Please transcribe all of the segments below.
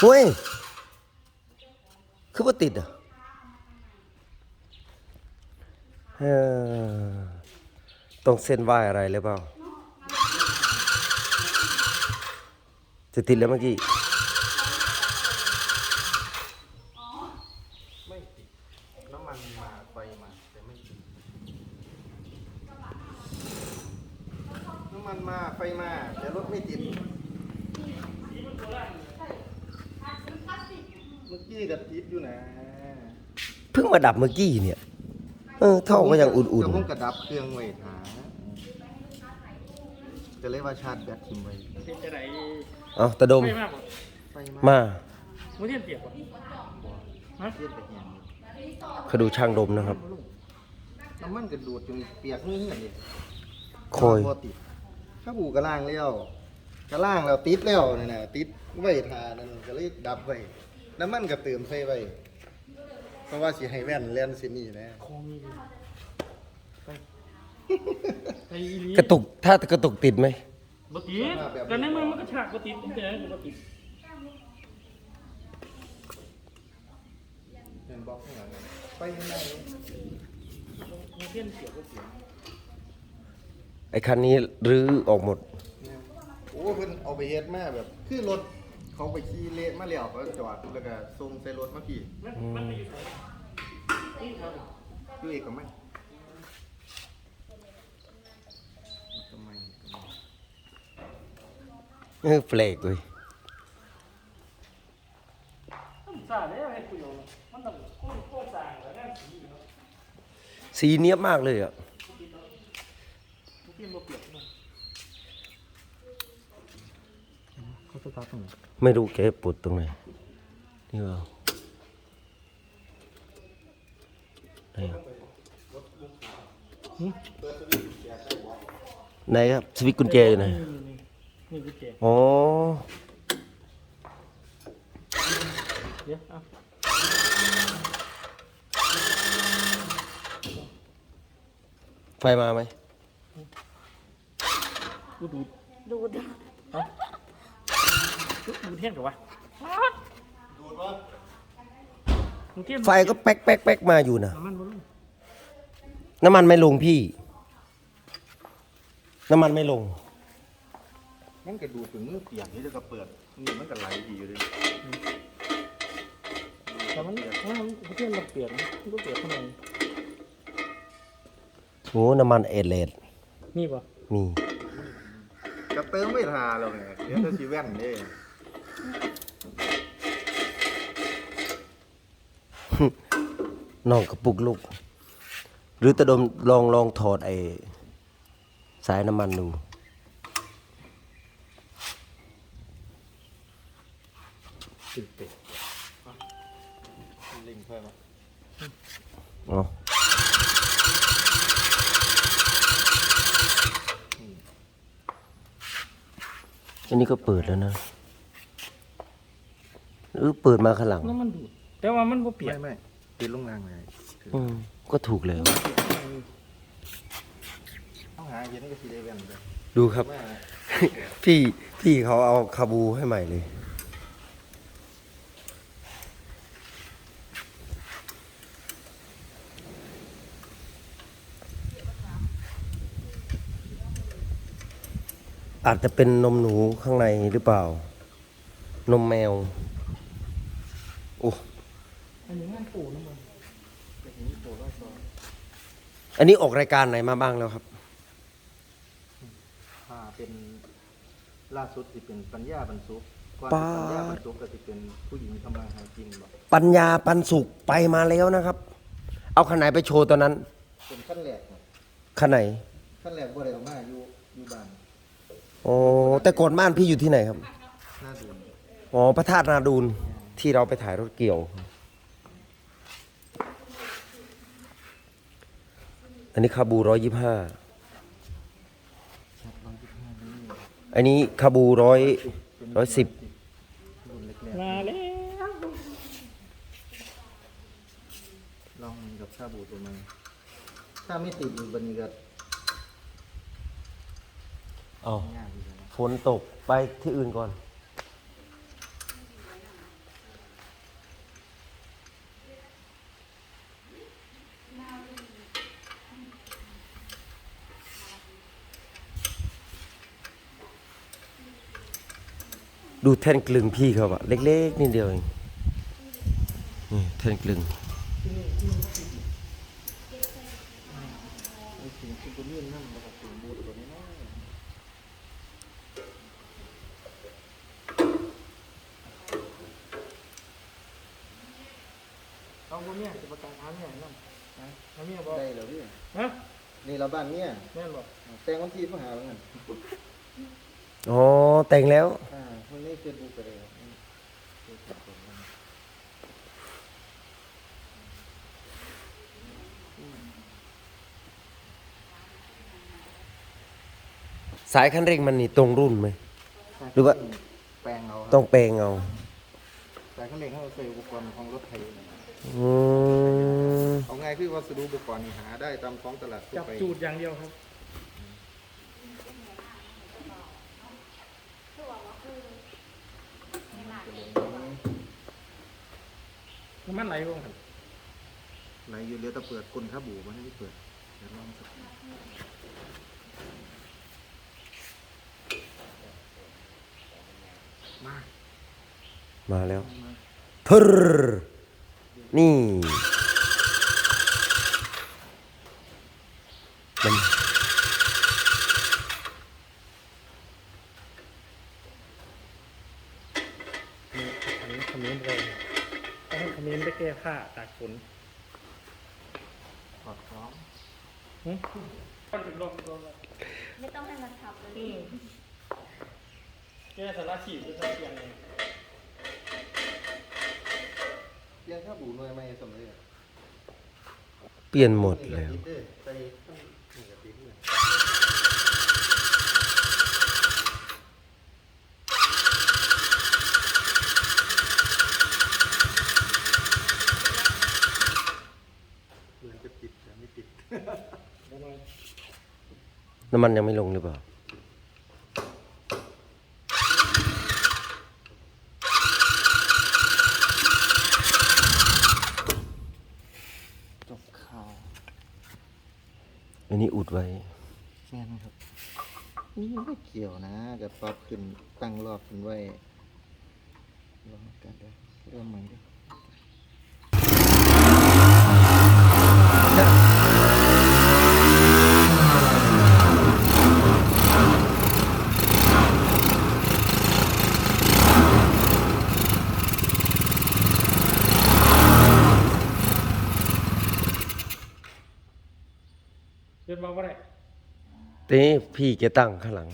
เฮ้ย คือว่าติดอะเอต้องเส้นไหวอะไรหรือเปล่า จะติดแล้วเมื่อกี้ ไม่ติด น้ำมันมาไฟมาแต่ไม่ติด น้ำมันมาไฟมาแต่รถไม่ติด เมื่อกี้กับติดอยู่นะเพิ่งมาดับเมื่อกี้เนี่ย เออท่อก็ยังอุ่นจะพุ่งกระดับเครื่องไว้หาจะเรียกว่าชาร์จแบตทิ้งไว้เป็นจะไหนๆเอาตะดม ไม่มากกว่าไฟมามาไม่เทียบเปรียบกว่าฮะเทียบไปแหงเขาดูช่างดมนะครับ น้ำมันกระดูดจนเปียกนี่เห็นดิโคยบ่ติดข้าบูกระล่างแล้วกระล่างแล้วติดแล้วนี่นะติดไว้ทานั่นก็เลยดับไว้ น้ำมันก็เติมใส่ไว้เพราะว่าสิให้แว่นเล่นสินี่นะคองนี่ดิไปไปอีหลีกระตุกถ้ากระตุกติดไหมบติดแต่ในเมืองมันก็ฉากบติดแต่ไหนก็บติดเป็นบล็อกข้างหลังไปข้างในมันเทียบเปรียบก็เสียไอ้คันนี้รื้อออกหมดเนี่ยโอ้เพิ่นเอาไปเฮ็ดมาแบบ คือรถ เขาไปขี่เละมาแล้วเขาจอดแล้วก็ส่งใส่รถมาพี่มันมันไม่อยู่ไหนนี่ครับดูเอกมัยทำไมเออแปลกเลยต้องสาดได้ให้คุยเอามันต้องโค้งโค้งสร้างแล้วนั่นสีเนาะสีเนี้ยบมากเลยอะมันเทียบบ่เปรียบเนาะเขาสตาร์ทตรงไหน ไม่รู้แกปวดตรงไหนนี่เหรอไหนครับไหนครับสวิตช์กุญแจอยู่ไหนนี่นี่นี่กุญแจอ๋อเดี๋ยวเอาไฟมาไหมกูดูดดูด ฮะดูดเทียบกับวะดูดว่ามึงเทียบไฟก็แป๊กแป๊กแป๊กมาอยู่นะน้ำมันบ่ลงน้ำมันไม่ลงพี่ น้ำมันไม่ลง มันกระดูดถึงมือเปียกนี่แล้วก็เปิดนี่มันก็ไหลดีอยู่เลยแต่มันมันมันเทียบมันเปรียบนะมันก็เปรียบข้างในโอ้น้ำมันเอเลดนี่ป่ะมีกระเติมไม่ทาแล้วไงเดี๋ยวจะชีแว่นเด้ น้องกระปุกลูก หรือตะดมลองลองถอดไอ้สายน้ำมันดูติดเป็ดลิงเพิ่มมาเอาอันนี้ก็เปิดแล้วนะหรือเปิดมาข้างหลังน้ำมันดูด แต่ว่ามันบ่เปรียไม่บไม่ติดลงรางเลยอืมก็ถูกแล้วต้องหาเย็นก็สีได้แว่นเลยดูครับแม่พี่พี่เขาเอาคาบูให้ใหม่เลย อาจจะเป็นนมหนูข้างในหรือเปล่า นมแมว โอ้อันนี้มันปูน้ำมัน ไปเห็นตัวร้อยซอง อันนี้ออกรายการไหนมาบ้างแล้วครับ อ่าเป็นล่าสุดที่เป็นปัญญาบรรสุกก่อนป๊าดปัญญาบรรสุกก็จะเป็นผู้หญิงทำมาหากินแบบปัญญาปันสุขไปมาแล้วนะครับ เอาขนาดไปโชว์ตอนนั้นเป็นขั้นแรกน่ะขนาดขั้นแรกบ่ได้ออกมาอยู่อยู่บ้านโอ้แต่ก่อนบ้านพี่อยู่ที่ไหนครับ หน้าดูนอ๋อพระธาตุนาดูนที่เราไปถ่ายรถเกี่ยว อันนี้คาบูร้อยยี่ห้าอันนี้คาบูร้อยร้อยสิบรุ่นเล็กมาแล้วๆลองมันกับชาบูตัวมันถ้าไม่ติดอยู่บันนี้ก็อ๋อง่ายอยู่นะฝนตกไปที่อื่นก่อน ดูแท่นกลึงพี่เขาอะเล็กๆนิดเดียวเองนี่แท่นกลึงไอ้สิ่งที่ตัวนี้นั่นมันก็เป็นบูดตัวนี้นะเอาบ่เมียสิประกันหาเมียนำนะหาเมียบ่ได้แล้วพี่ฮะนี่เราบ้านเนี่ยแม่นบ่แต่งวันที่มาหาแล้วกันอ๋อแต่งแล้ว อ่าคนนี้เฟซบุ๊กไปเลยครับ สายคันเร่งมันนี่ตรงรุ่นไหม หรือว่า แปลงเอาครับต้องแปลงเอาแต่ข้างในเขาใส่อุปกรณ์ของรถไถนะอืมเอาง่ายคือวัสดุอุปกรณ์นี่หาได้ตามท้องตลาดทั่วจับไปจูดอย่างเดียวครับน้ำมันไหลบ่ครับ ไหลอยู่เรือตะเปิดคนข้าบูมันให้เปิดเดี๋ยวลองสัก มามาแล้วทึรนี่มันอันนี้คอมเมนต์เลยต้องให้คอมเมนต์ไปแก้ผ้าตากฝนถอดคล้องหึก็ถึงลมไม่ต้องให้มันขับเลย แก้สารฉีดหรือสารเสียงเองเรียงข้าบูหน่วยไม่สำเร็จเปลี่ยนหมดแล้วนี่ก็ติดเด้อใส่ข้างนี่ก็ติดเลยเหมือนจะติดแต่ไม่ติดประมาณน้ำมันยังไม่ลงหรือเปล่า จบข่าว อันนี้อุดไว้ แม่นครับ นี่ไม่เกี่ยวนะกับปรับขึ้นตั้งรอบขึ้นไว้ลองกันด้วยเริ่มใหม่ด้วยเดินมาว่าไร ทีนี้พี่แกตั้งข้างหลัง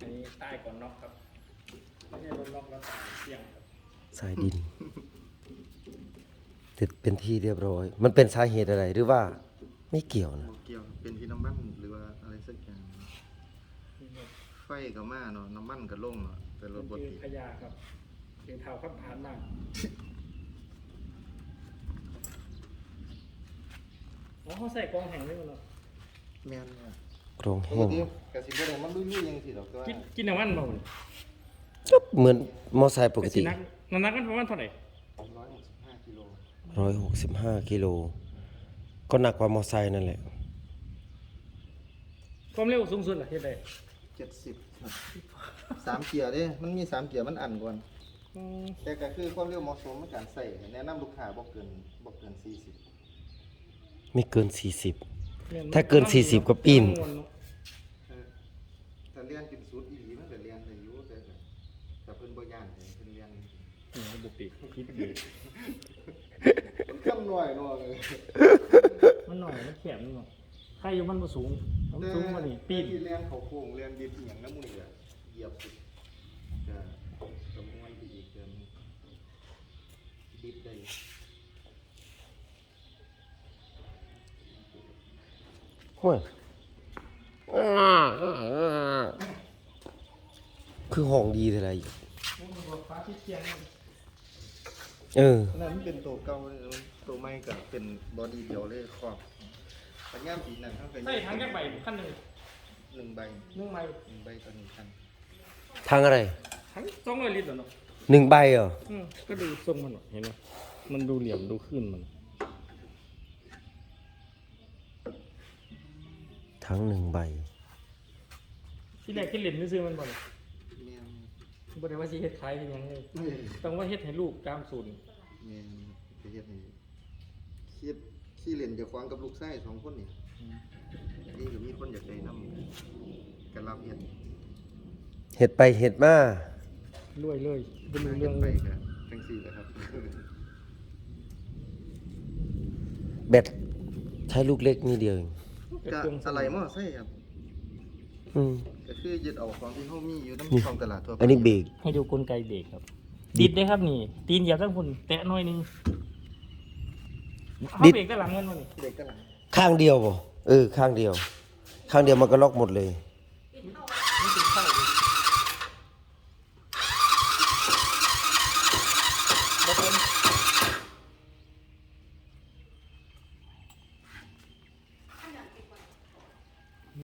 อันนี้ใต้ก่อนน็อกครับ ไม่ใช่รถน็อกแล้วตายเสี่ยงครับสายดินติดเป็นที่เรียบร้อย มันเป็นสาเหตุอะไรหรือว่าไม่เกี่ยวนะ บ่เกี่ยวเป็นที่น้ำมันหรือว่าอะไรสักอย่างไฟก็มาเนาะน้ำมันก็ลงเนาะแต่รถบมันดคือติดขยะครับเดินเท้าขับผ่านมาก อ๋อเขาใส่กรองแห้งด้วยมั้งเนาะแม่นเนี่ยกรองปแห้กงติกสิบ่ได้มันลุยๆยังสิดอกแต่ว่ากินกินน้ำมันเปล่าเนี่ยจุ๊บเหมือนมอไซค์ปกสิติ นักน้ำหนักมันประมาณเท่าไหร่165กิโลร้อยหกสิบห้ากิโลก็หนักกว่ามอไซค์นั่นแหละ ความเร็วสูงสุดล่ะเฮ็ดได้70ครับสามเกียร์เด้ มันมีสามเกียร์มันอันก่อน อืมแต่ก็คือความเร็วเหมาะสมในการใส่แนะนำลูกค้าบ่เกินบ่เกิน 40 ไม่เกินสี่สิบแม่นถ้าเกิน40ก็ปีนเออถ้าเรียนเป็นสูตรอีหลีมันก็เรียนได้อยู่แต่ก็แต่เพิ่นบ่ย่านเพิ่นเรียนอืมบุกปีกคิดดีมันคำน้อยเนาะเลยมันหน่อยมันแคบนิดหน่อยใครอยู่มันบ่สูงมันสูงกว่านี่ปีนที่เรียนเขาโค้งเรียนดิบอหย่างน้ำมืออะเหยียบสุดจะกำมวยไปอีกเดือนดิบได้ ห้วยคือห้องดีอะไรฟ้าที่เทียงเออนั่นมันเป็นตัวเก่าเลยตัวใหม่ก็เป็นบอดี้เดียวเลยครอบปัญญามปีนั้นเขาก็ใส่ถังแยกใบขั้นหนึ่งหนึ่งใบหนึ่งใบหนึ่งใบต่อหนึ่งคันทางอะไรถังสองร้อยลิตรเหรอเนาะหนึ่งใบเหรออืมก็ดูทรงมันหน่อยเห็นไหมมันดูเหลี่ยมดูขึ้นมัน ทั้งหนึ่งใบ ที่แรกที่เล่นซื้อๆมันบ่เนี่ยแม่นบ่ได้ว่าสิเฮ็ดขายเป็นหยังเลยเฮ้ยต้องว่าเฮ็ดให้ลูกตามศูนย์แม่นไปเฮ็ดให้คิดขี้เล่นเจะควางกับลูกชายสองคนนี่นี่ก็มีคนอยากได้นำกันรับเฮ็ดเห็ดไปเห็ดมา รวยเลยบ่รู้เรื่เรื่อองงไปเลยก็จังซี่แหละครับ แบตใช้ลูกเล็กนี่เดียวเอง ก็อะไรมอไซค์ครับอืมก็คือยึดเอาของที่เฮามีอยู่นี่นำท้องตลาดทั่วไปอันนี้เบรกให้ดูกลไกเบรกครับดิดได้ครับนี่ ตีนเหยียบทั้งคนแตะหน่อยหนึงเอาเบรกด้านหลังมันมานี่เด็กก็หลังข้างเดียวบ่เออ ข้างเดียว ข้างเดียวมันก็ล็อกหมดเลย